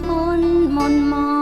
ทนมนมอ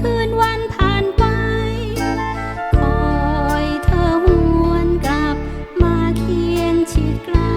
คืนวันผ่านไป คอยเธอวนกลับมาเคียงชิดใกล้